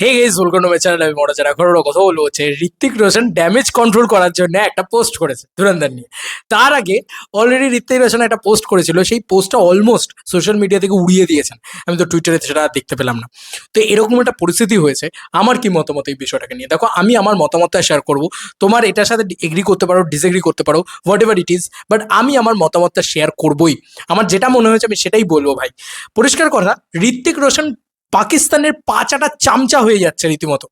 Hey guys welcome to channel আমি মোটা এখন ওরা কথা বলব হচ্ছে ঋত্বিক রোশন ড্যামেজ কন্ট্রোল করার জন্য একটা পোস্ট করেছে, ধুরন্ধর নিয়ে। তার আগে অলরেডি ঋত্বিক রোশন একটা পোস্ট করেছিল, সেই পোস্টটা অলমোস্ট সোশ্যাল মিডিয়া থেকে উড়িয়ে দিয়েছেন। আমি তো টুইটারে সেটা দেখতে পেলাম না। তো এরকম একটা পরিস্থিতি হয়েছে, আমার কি মতামত এই বিষয়টাকে নিয়ে? দেখো, আমি আমার মতামতটা শেয়ার করব, তোমার এটার সাথে এগ্রি করতে পারো ডিসএগ্রি করতে পারো whatever it is but আমি আমার মতামতটা শেয়ার করবই। আমার যেটা মনে হয়েছে আমি সেটাই বলব ভাই। পরিষ্কার কথা ঋত্বিক রোশন পাকিস্তানের পাচাটা চামচা হয়ে যাচ্ছে রীতিমতো।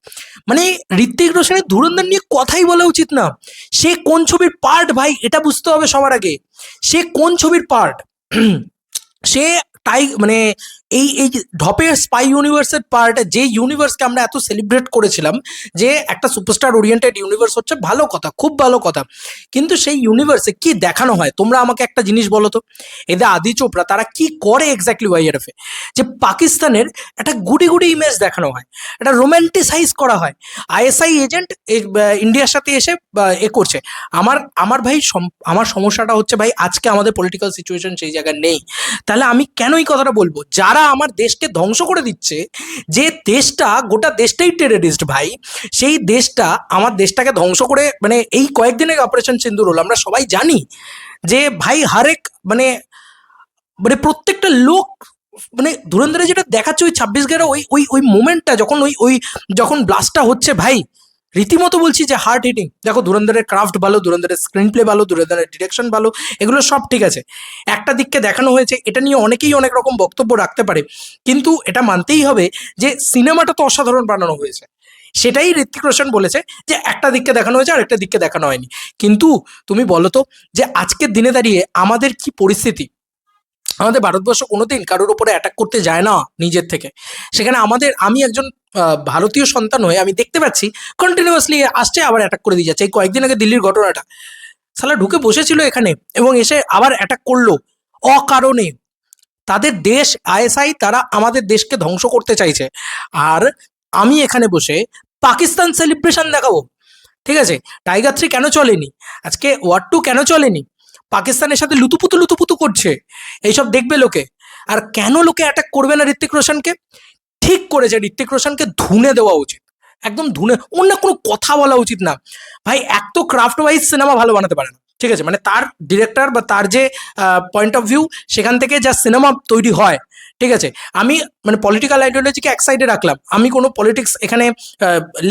মানে ঋত্বিক রোশনের ধুরন্ধর নিয়ে কথাই বলা উচিত না। সে কোন ছবির পার্ট ভাই, এটা বুঝতে হবে সবার আগে। সে কোন ছবির পার্ট সে টাই মানে এই এই যে ঢপের স্পাই ইউনিভার্সের পার্ট যে ইউনিভার্সকে আমরা এত সেলিব্রেট করেছিলাম যে একটা সুপারস্টার ওরিয়েন্টেড ইউনিভার্স হচ্ছে ভালো কথা, খুব ভালো কথা। কিন্তু সেই ইউনিভার্সে কি দেখানো হয়? তোমরা আমাকে একটা জিনিস বলো তো। এদের আদি চোপড়া, তারা কি করে এক্স্যাক্টলি ওয়াইআরএফে যে পাকিস্তানের একটা গুডি গুডি ইমেজ দেখানো হয়, একটা রোম্যান্টিসাইজ করা হয়। আইএসআই এজেন্ট ইন্ডিয়ার সাথে এসে এ করছে। আমার আমার ভাই আমার সমস্যাটা হচ্ছে ভাই, আজকে আমাদের পলিটিক্যাল সিচুয়েশন সেই জায়গায় নেই। তাহলে আমি কেন এই কথাটা বলব? যারা আমার দেশকে ধ্বংস করে দিচ্ছে। যে দেশটা, গোটা দেশটাই টেররিস্ট ভাই, সেই দেশটা আমার দেশটাকে ধ্বংস করে মানে এই কয়েকদিনের অপারেশন সিন্দুর হলো। আমরা সবাই জানি যে ভাই হারেক মানে মানে প্রত্যেকটা লোক মানে ধুরন্ধরে যেটা দেখাচ্ছে ওই ছাব্বিশ গেরা ওই ওই ওই মোমেন্টটা যখন ওই ওই, যখন ব্লাস্টটা হচ্ছে ভাই রীতিমতো বলছি যে হার্ট হিটিং দেখো ধুরন্ধরের ক্রাফট ভালো, ধুরন্ধরের স্ক্রিন প্লে ভালো, ধুরন্ধরের ডিরেকশন ভালো, এগুলো সব ঠিক আছে। একটা দিককে দেখানো হয়েছে, এটা নিয়ে অনেকেই অনেক রকম বক্তব্য রাখতে পারে, কিন্তু এটা মানতেই হবে যে সিনেমাটা তো অসাধারণ বানানো হয়েছে। সেটাই ঋত্বিক রোশন বলেছে যে একটা দিককে দেখানো হয়েছে আর একটা দিককে দেখানো হয়নি। কিন্তু তুমি বলো তো যে আজকের দিনে দাঁড়িয়ে আমাদের কি পরিস্থিতি? আমাদের ভারতবর্ষ কোনোদিন কারোর উপরে অ্যাটাক করতে যায় না নিজের থেকে। সেখানে আমাদের, আমি একজন ভারতীয় সন্তান হয়ে আমি দেখতে পাচ্ছি কন্টিনিউয়াসলি আসছে, আবার অ্যাটাক করে দিয়ে যাচ্ছে। এই কয়েকদিন আগে দিল্লির ঘটনাটা। সালা ঢুকে বসেছিল এখানে এবং এসে আবার অ্যাটাক করল। অকারণে তাদের দেশ, আইএসআই তারা আমাদের দেশকে ধ্বংস করতে চাইছে। আর আমি এখানে বসে পাকিস্তান সেলিব্রেশন দেখাবো। ঠিক আছে? টাইগার থ্রি কেন চলেনি? আজকে ওয়ার টু কেন চলেনি? পাকিস্তানের সাথে লুতুপুতু লুতুপুতু করছে। এইসব দেখবে লোকে। আর কেন লোকে অ্যাটাক করবে না ঋত্বিক রোশনকে? ঠিক করেছে, ঋত্বিক রোশনকে ধুনে দেওয়া উচিত। একদম ধুনে, অন্য কোনো কথা বলা উচিত না। ভাই, এক তো ক্রাফট ওয়াইজ সিনেমা ভালো বানাতে পারে না। ঠিক আছে? মানে তার ডিরেক্টর বা তার যে পয়েন্ট অফ ভিউ সেখান থেকে যা সিনেমা তৈরি হয় ঠিক আছে? আমি মানে পলিটিক্যাল আইডিওলজিকে এক সাইডে রাখলাম। আমি কোনো পলিটিক্স এখানে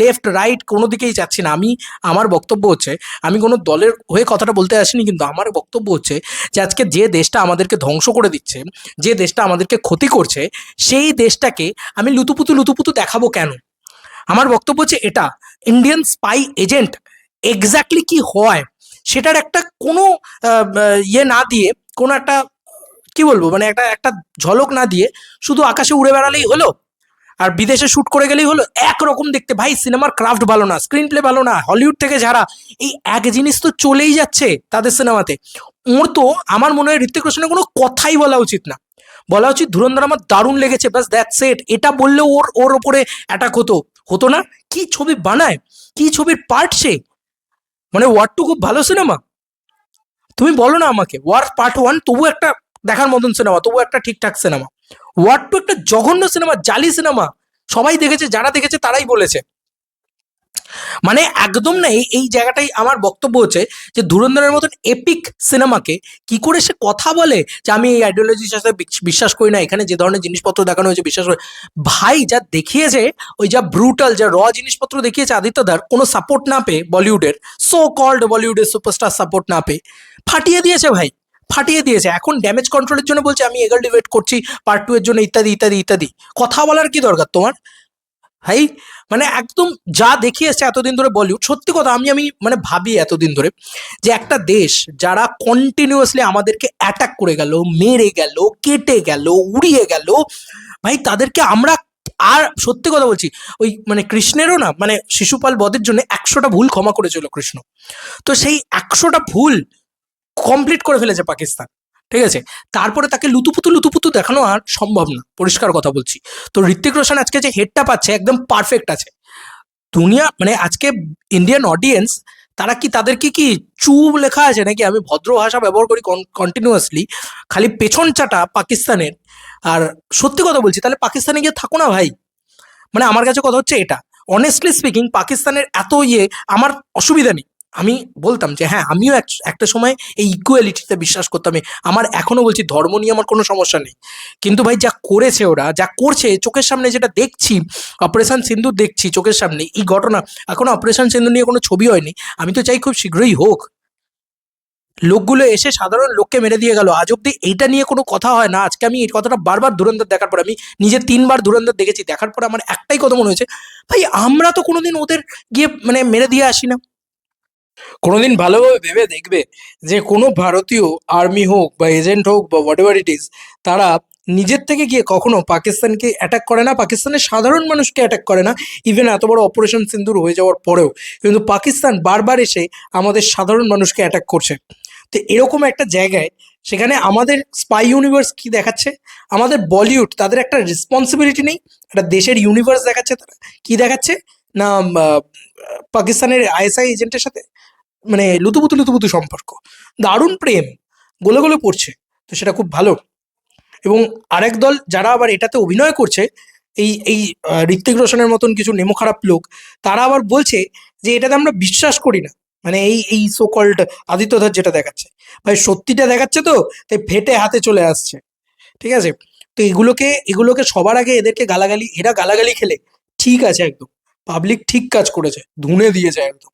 লেফট রাইট কোনো দিকেই যাচ্ছি না। আমি, আমার বক্তব্য হচ্ছে, আমি কোনো দলের হয়ে কথাটা বলতে আসিনি, কিন্তু আমার বক্তব্য হচ্ছে যে আজকে যে দেশটা আমাদেরকে ধ্বংস করে দিচ্ছে, যে দেশটা আমাদেরকে ক্ষতি করছে, সেই দেশটাকে আমি লুতুপুতু লুতুপুতু দেখাবো কেন? আমার বক্তব্য হচ্ছে এটা ইন্ডিয়ান স্পাই এজেন্ট এক্স্যাক্টলি কি হয়, সেটার একটা কোনো ইয়ে না দিয়ে কোনো একটা কি বলব? মানে একটা একটা ঝলক না দিয়ে শুধু আকাশে উড়ে বেড়ালেই হলো, আর বিদেশে শ্যুট করে গেলেই হলো, একরকম দেখতে। ভাই সিনেমার ক্রাফট ভালো না স্ক্রিন প্লে ভালো না হলিউড থেকে যারা, এই এক জিনিস তো চলেই যাচ্ছে তাদের সিনেমাতে ওর তো আমার মনে হয় ঋত্বিক রোশনের কোনো কথাই বলা উচিত না। বলা উচিত, ধুরন্ধর, আমার দারুণ লেগেছে, ব্যাস দ্যাট সেট এটা বললে ওর ওর ওপরে অ্যাটাক হতো। হতো না? কি ছবি বানায়? কি ছবির পার্ট সে? মানে ওয়ার টু খুব ভালো সিনেমা তুমি বলো না আমাকে ওয়ার পার্ট ওয়ান তবু একটা দেখার মতন সিনেমা তবু একটা ঠিকঠাক সিনেমা ওয়ার টু একটা জঘন্য সিনেমা জালি সিনেমা সবাই দেখেছে, যারা দেখেছে তারাই বলেছে। মানে একদম না, এই জায়গাটাই আমার বক্তব্য হচ্ছে যে ধুরন্ধরের মতন এপিক সিনেমাকে কি করে সে কথা বলে যে আমি এই আইডিওলজির সাথে বিশ- বিশ্বাস করি না, এখানে যে ধরনের জিনিসপত্র দেখানো হয়েছে, বিশ্বাস করি ভাই, যা দেখিয়েছে, ওই যা ব্রুটাল যা র জিনিসপত্র দেখিয়েছে আদিত্যদার কোনো সাপোর্ট না পেয়ে বলিউডের সো কল্ড বলিউডের সুপারস্টার সাপোর্ট না পেয়ে, ফাটিয়ে দিয়েছে ভাই। ফাটিয়ে দিয়েছে। এখন ড্যামেজ কন্ট্রোলের জন্য বলছে, আমি এগাল ডিবেট করছি পার্ট টু এর জন্য ইত্যাদি ইত্যাদি ইত্যাদি। কথা বলার কি দরকার তোমার? ভাই মানে একদম যা দেখিয়ে এসছে এতদিন ধরে বলিউড, সত্যি কথা, আমি আমি মানে ভাবি এতদিন ধরে যে একটা দেশ যারা কন্টিনিউয়াসলি আমাদেরকে অ্যাটাক করে গেল, মেরে গেল, কেটে গেল, উড়িয়ে গেল, ভাই, তাদেরকে আমরা আর সত্যি কথা বলছি, ওই মানে কৃষ্ণেরও না মানে শিশুপাল বধের জন্য একশোটা ভুল ক্ষমা করেছিল কৃষ্ণ। তো সেই একশোটা ভুল কমপ্লিট করে ফেলেছে পাকিস্তান, ঠিক আছে? তারপরে তাকে লুতুপুতু লুতুপুতু দেখানো আর সম্ভব না, পরিষ্কার কথা বলছি। তো ঋত্বিক রোশন আজকে যে হেডটা পাচ্ছে একদম পারফেক্ট আছে। দুনিয়া মানে আজকে ইন্ডিয়ান অডিয়েন্স তারা কি তাদেরকে কি চুপ লেখা আছে নাকি? আমি ভদ্র ভাষা ব্যবহার করি কন্টিনিউয়াসলি খালি পেছন চাটা পাকিস্তানের। আর সত্যি কথা বলছি, তাহলে পাকিস্তানে গিয়ে থাকো না ভাই। মানে আমার কাছে কথা হচ্ছে এটা। অনেস্টলি স্পিকিং পাকিস্তানের এত ইয়ে আমার অসুবিধা নেই। আমি বলতাম যে হ্যাঁ আমিও এক- একটা সময় এই ইকুয়ালিটিতে বিশ্বাস করতাম। আমার এখনও বলছি ধর্ম নিয়ে আমার কোনো সমস্যা নেই। কিন্তু ভাই, যা করেছে ওরা, যা করছে, চোখের সামনে যেটা দেখছি, অপারেশন সিন্ধু দেখছি চোখের সামনে, এই ঘটনা, এখনও অপারেশন সিন্ধু নিয়ে কোনো ছবি হয়নি। আমি তো চাই খুব শীঘ্রই হোক। লোকগুলো এসে সাধারণ লোককে মেরে দিয়ে গেল। আজ অব্দি এইটা নিয়ে কোনো কথা হয় না। আজকে আমি এই কথাটা বারবার ধুরন্ধর দেখার পর, আমি নিজে তিনবার ধুরন্ধর দেখেছি। দেখার পর আমার একটাই কথা মনে হয়েছে, ভাই, আমরা তো কোনোদিন ওদের গিয়ে মানে মেরে দিয়ে আসি না। কোনোদিন ভালোভাবে ভেবে দেখবে যে কোনো ভারতীয় আর্মি হোক বা এজেন্ট হোক বা হোয়াট এভার ইট ইজ তারা নিজের থেকে গিয়ে কখনো পাকিস্তানকে অ্যাটাক করে না। পাকিস্তানের সাধারণ মানুষকে অ্যাটাক করে না। ইভেন এত বড় অপারেশন সিন্দুর হয়ে যাওয়ার পরেও কিন্তু পাকিস্তান বারবার এসে আমাদের সাধারণ মানুষকে অ্যাটাক করছে। তো এরকম একটা জায়গায় সেখানে আমাদের স্পাই ইউনিভার্স কি দেখাচ্ছে? আমাদের বলিউড, তাদের একটা রেসপন্সিবিলিটি নেই। একটা দেশের ইউনিভার্স দেখাচ্ছে তারা। কি দেখাচ্ছে? না পাকিস্তানের আইএসআই এজেন্টের সাথে? মানে লুতুপুতু লুতুপুতু সম্পর্ক। দারুণ প্রেম, গলে গলে পড়ছে, তো সেটা খুব ভালো। এবং আরেক দল যারা আবার এটাতে অভিনয় করছে, এই এই ঋত্বিক রোশনের মতন কিছু নেমো খারাপ লোক, তারা আবার বলছে যে এটাতে আমরা বিশ্বাস করি না। মানে এই এই সো কল্ড আদিত্যধর যেটা দেখাচ্ছে। ভাই, সত্যিটা দেখাচ্ছে তো, তাই ফেটে হাতে চলে আসছে। ঠিক আছে? তো এগুলোকে এগুলোকে সবার আগে এদেরকে গালাগালি, এরা গালাগালি খেলে। ঠিক আছে একদম। পাবলিক ঠিক কাজ করেছে, ধুনে দিয়েছে একদম।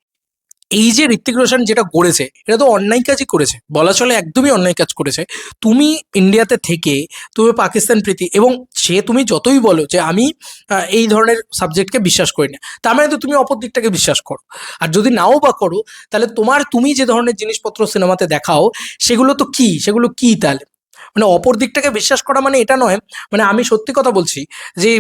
এই যে ঋত্বিক রোশন যেটা করেছে, এটা তো অন্যায় কাজই করেছে, বলা চলে একদমই অন্যায় কাজ করেছে। তুমি ইন্ডিয়াতে থেকে, তুমি পাকিস্তান প্রীতি এবং সে তুমি যতই বলো যে আমি এই ধরনের সাবজেক্টকে বিশ্বাস করি না, তার মানে তো তুমি অপর দিকটাকে বিশ্বাস করো। আর যদি নাও বা করো, তাহলে তোমার তুমি যে ধরনের জিনিসপত্র সিনেমাতে দেখাও, সেগুলো তো কি? সেগুলো কি তাহলে? মানে অপর দিকটাকে বিশ্বাস করা মানে এটা নয় মানে আমি সত্যি কথা বলছি যে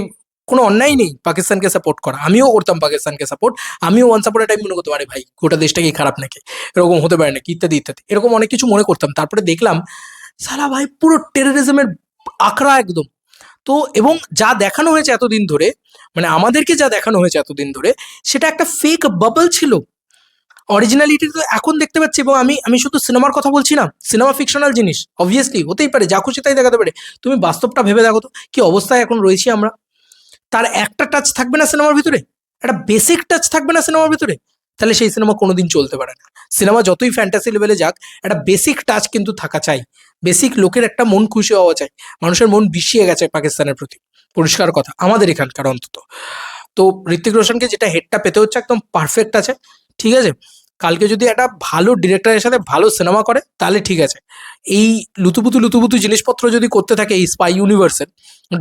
কোনো অন্যায় নেই পাকিস্তানকে সাপোর্ট করা। আমিও করতাম পাকিস্তানকে সাপোর্ট আমিও ওয়ান সাপোর্ট টাইম মনে করতে পারি ভাই, গোটা দেশটা কি খারাপ নাকি? এরকম হতে পারে নাকি? ইত্যাদি ইত্যাদি। এরকম অনেক কিছু মনে করতাম। তারপরে দেখলাম, সালা ভাই, পুরো টেরোরিজমের আখড়া একদম। তো এবং যা দেখানো হয়েছে এতদিন ধরে মানে আমাদেরকে যা দেখানো হয়েছে এতদিন ধরে, সেটা একটা ফেক বাবল ছিল। অরিজিনালিটি তো এখন দেখতে পাচ্ছি এবং আমি আমি শুধু সিনেমার কথা বলছি না সিনেমা ফিকশনাল জিনিস অবভিয়াসলি হতেই পারে, যা খুশি তাই দেখাতে পারে। তুমি বাস্তবটা ভেবে দেখো তো, কি অবস্থায় এখন রয়েছি আমরা? তার একটা টাচ থাকবে না সিনেমার ভিতরে, একটা বেসিক টাচ থাকবে না সিনেমার ভিতরে, তাহলে সেই সিনেমা কোনোদিন চলতে পারে না। সিনেমা যতই ফ্যান্টাসি লেভেলে যাক, একটা বেসিক টাচ কিন্তু থাকা চাই। বেসিক লোকের একটা মন খুশি হওয়া চাই। মানুষের মন বিষিয়ে গেছে পাকিস্তানের প্রতি। পরিষ্কার কথা, আমাদের এখানকার অন্তত। তো ঋত্বিক রোশনকে যেটা হেডটা পেতে হচ্ছে, একদম পারফেক্ট আছে। ঠিক আছে? কালকে যদি একটা ভালো ডিরেক্টরের সাথে ভালো সিনেমা করে, তাহলে ঠিক আছে। এই লুতুপুতু লুতুপুতু জিনিসপত্র যদি করতে থাকে এই স্পাই ইউনিভার্সের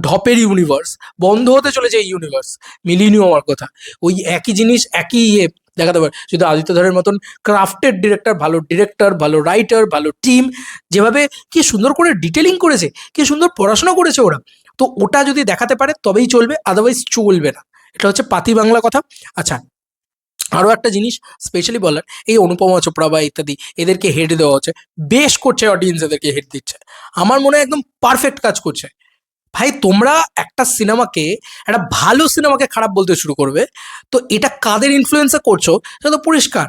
ঢপের ইউনিভার্স বন্ধ হতে চলেছে এই ইউনিভার্স মিলিয়ে নিও আমার কথা। ওই একই জিনিস, একই ইয়ে দেখাতে পারে। শুধু আদিত্য ধরের মতন ক্রাফটেড ডিরেক্টর ভালো ডিরেক্টর ভালো রাইটার ভালো টিম যেভাবে কি সুন্দর করে ডিটেলিং করেছে, কি সুন্দর পড়াশোনা করেছে ওরা। তো ওটা যদি দেখাতে পারে, তবেই চলবে আদারওয়াইজ চলবে না। এটা হচ্ছে পাতি বাংলা কথা। আচ্ছা আরও একটা জিনিস স্পেশালি বলার, এই অনুপমা চোপড়া বা ইত্যাদি, এদেরকে হেড দেওয়া হচ্ছে। বেশ করছে অডিয়েন্স এদেরকে হেড দিচ্ছে। আমার মনে হয় একদম পারফেক্ট কাজ করছে। ভাই, তোমরা একটা সিনেমাকে একটা ভালো সিনেমাকে খারাপ বলতে শুরু করবে, তো এটা কাদের ইনফ্লুয়েন্সে করছ, সেটা তো পরিষ্কার।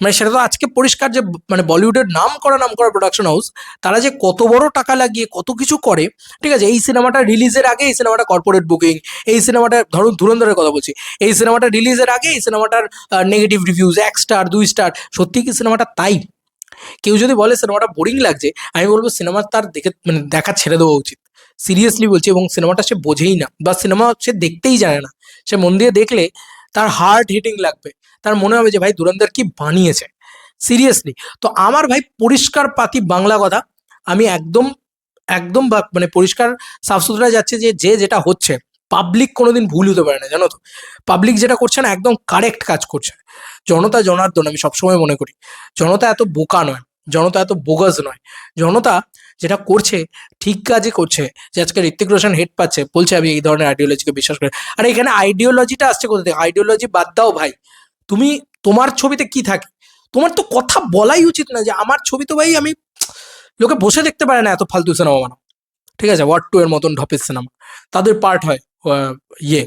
মানে সেটা তো আজকে পরিষ্কার যে মানে বলিউডের নাম করা নাম করা প্রোডাকশন হাউস তারা যে কত বড় টাকা লাগিয়ে কত কিছু করে, ঠিক আছে? এই সিনেমাটা রিলিজের আগে এই সিনেমাটা কর্পোরেট বুকিং এই সিনেমাটা ধরুন ধুরন্ধরের কথা বলছি, এই সিনেমাটা রিলিজের আগে এই সিনেমাটার নেগেটিভ রিভিউজ এক স্টার দুই স্টার সত্যি কি সিনেমাটা তাই? কেউ যদি বলে সিনেমাটা বোরিং লাগছে, আমি বলব সিনেমা তার দেখে মানে দেখা ছেড়ে দেওয়া উচিত। সিরিয়াসলি বলছি এবং সিনেমাটা সে বোঝেই না, বা সিনেমা সে দেখতেই জানে না। সে মন দিয়ে দেখলে তার হার্ট হিটিং লাগবে। তার মনে হবে যে, ভাই দুরন্দর কি বানিয়েছে? সিরিয়াসলি তো আমার ভাই পরিষ্কার পাতি বাংলা কথা। আমি একদম একদম মানে পরিষ্কার সাফ সুতরা যাচ্ছে যে যে যেটা হচ্ছে পাবলিক কোনোদিন ভুল হতে পারে না, জানো তো? পাবলিক যেটা করছে না, একদম কারেক্ট কাজ করছে। জনতা জনার্দন, আমি সবসময় মনে করি। জনতা এত বোকা নয়, জনতা এত বোগাস নয়। জনতা যেটা করছে, ঠিক কাজই করছে, যে আজকে ঋত্বিক রোশন হেড পাচ্ছে, বলছে আমি এই ধরনের আইডিওলজিকে বিশ্বাস করি। আর এখানে আইডিওলজিটা আসছে কোথা থেকে? আইডিওলজি বাদ দাও ভাই। তুমি, তোমার ছবিতে কি থাকে? তোমার তো কথা বলাই উচিত না যে আমার ছবি তো ভাই আমি লোকে বসে দেখতে পারে না এত ফালতু সিনেমা বানাও। ঠিক আছে ওয়ার্ড টু এর মতন ঢপের সিনেমা তাদের পার্ট হয় ইয়ে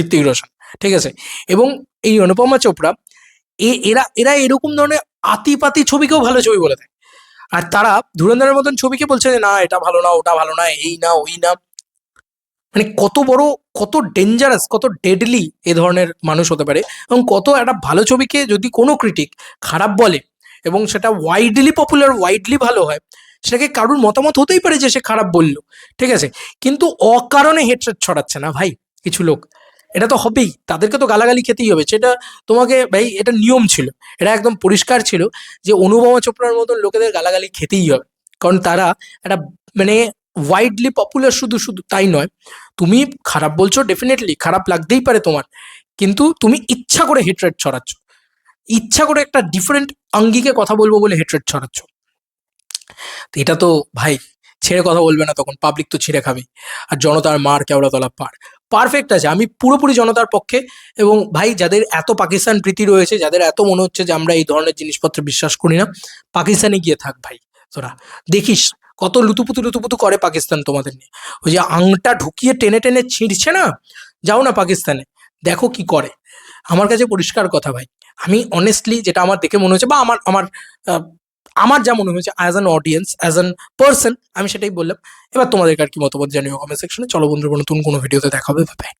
ঋত্বিক রোশন। ঠিক আছে? এবং এই অনুপমা চোপড়া এরা এরা এরকম ধরনের আতিপাতি ছবিকেও ভালো ছবি বলে দেয়। আর তারা ধুরন্ধরের মতন ছবিকে বলছে যে, না, এটা ভালো না, ওটা ভালো না, এই না ওই না মানে কত বড়, কত ডেঞ্জারাস কত ডেডলি এ ধরনের মানুষ হতে পারে এবং কত একটা ভালো ছবিকে যদি কোনো ক্রিটিক খারাপ বলে এবং সেটা ওয়াইডলি পপুলার ওয়াইডলি ভালো হয়, সেটাকে কারুর মতামত হতেই পারে যে সে খারাপ বলল, ঠিক আছে? কিন্তু অকারণে হেট্রেট ছড়াচ্ছে না ভাই, কিছু লোক। এটা তো হবেই। তাদেরকে তো গালাগালি খেতেই হবে। সেটা তোমাকে ভাই, এটা নিয়ম ছিল। এটা একদম পরিষ্কার ছিল যে অনুপমা চোপড়ার মতন লোকেদের গালাগালি খেতেই হবে। কারণ তারা একটা মানে ওয়াইডলি পপুলার শুধু শুধু তাই নয়। তুমি খারাপ বলছো ডেফিনেটলি খারাপ লাগতেই পারে তোমার। কিন্তু তুমি ইচ্ছা করে হেট্রেট ছড়াচ্ছ। ইচ্ছা করে একটা ডিফারেন্ট আঙ্গিকে কথা বলব বলে হেট্রেট ছড়াচ্ছ। তো এটা তো ভাই, ছেড়ে কথা বলবে না তখন। পাবলিক তো ছিঁড়ে খাবে। আর জনতার মার কেওড়াতলা পার পারফেক্ট আছে। আমি পুরোপুরি জনতার পক্ষে এবং ভাই, যাদের এত পাকিস্তান প্রীতি রয়েছে, যাদের এত মনে হচ্ছে যে আমরা এই ধরনের জিনিসপত্রে বিশ্বাস করি না, পাকিস্তানে গিয়ে থাক ভাই, তোরা। দেখিস কত লুতুপুতু লুতুপুতু করে পাকিস্তান তোমাদের নিয়ে। ওই যে আংটা ঢুকিয়ে টেনে টেনে ছিঁড়ছে না? যাও না পাকিস্তানে, দেখো কি করে। আমার কাছে পরিষ্কার কথা ভাই, আমি অনেস্টলি যেটা আমার দেখে মনে হচ্ছে বা আমার আমার আমার যা মনে হয়েছে as an audience as an person আমি সেটাই বললাম। এবার তোমাদের আর কি মতামত জানিও কমেন্ট সেকশনে চলো বন্ধুরা, নতুন কোনো ভিডিওতে দেখা হবে। বাই